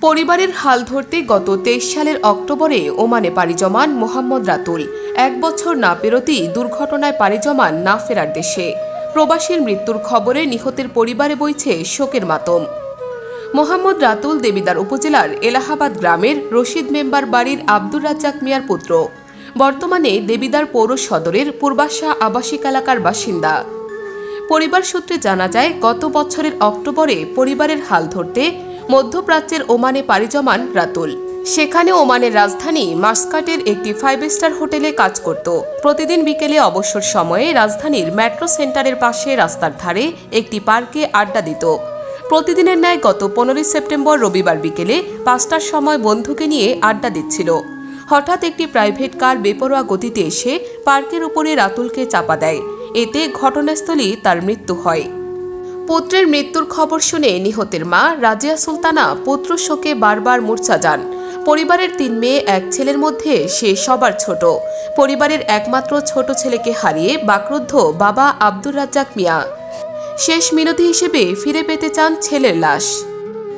পরিবারের হাল ধরতে গত তেইশ সালের অক্টোবরে ওমানে পাড়ি জমান মোহাম্মদ রাতুল। এক বছর না পেরোতেই দুর্ঘটনায় পাড়ি জমান না ফেরার দেশে। প্রবাসীর মৃত্যুর খবরে নিহতের পরিবারে বইছে শোকের মাতম। মোহাম্মদ রাতুল দেবিদার উপজেলার এলাহাবাদ গ্রামের রশিদ মেম্বার বাড়ির আব্দুর রাজ্জাক মিয়ার পুত্র। বর্তমানে দেবিদার পৌর সদরের পূর্বাশা আবাসিক এলাকার বাসিন্দা। পরিবার সূত্রে জানা যায়, গত বছরের অক্টোবরে পরিবারের হাল ধরতে মধ্যপ্রাচ্যের ওমানে পাড়ি জমান রাতুল। সেখানে ওমানের রাজধানী মাস্কাটের একটি ফাইভ স্টার হোটেলে কাজ করত। প্রতিদিন বিকেলে অবসর সময়ে রাজধানীর মেট্রো সেন্টারের পাশে রাস্তার ধারে একটি পার্কে আড্ডা দিত। প্রতিদিনের ন্যায় গত পনেরোই সেপ্টেম্বর রবিবার বিকেলে পাঁচটার সময় বন্ধুকে নিয়ে আড্ডা দিচ্ছিল। হঠাৎ একটি প্রাইভেট কার বেপরোয়া গতিতে এসে পার্কের উপরে রাতুলকে চাপা দেয়। এতে ঘটনাস্থলেই তার মৃত্যু হয়। পুত্রের মৃত্যুর খবর শুনে নিহতের মা, রাজিয়া সুলতানা, পুত্র শোকে বারবার মূর্ছা যান। পরিবারের তিন মেয়ে, এক ছেলের মধ্যে সে সবার ছোট। পরিবারের একমাত্র ছোট ছেলেকে হারিয়ে বাকরুদ্ধ বাবা আব্দুর রাজ্জাক মিয়া। শেষ মিনতি হিসেবে ফিরে পেতে চান ছেলের লাশ।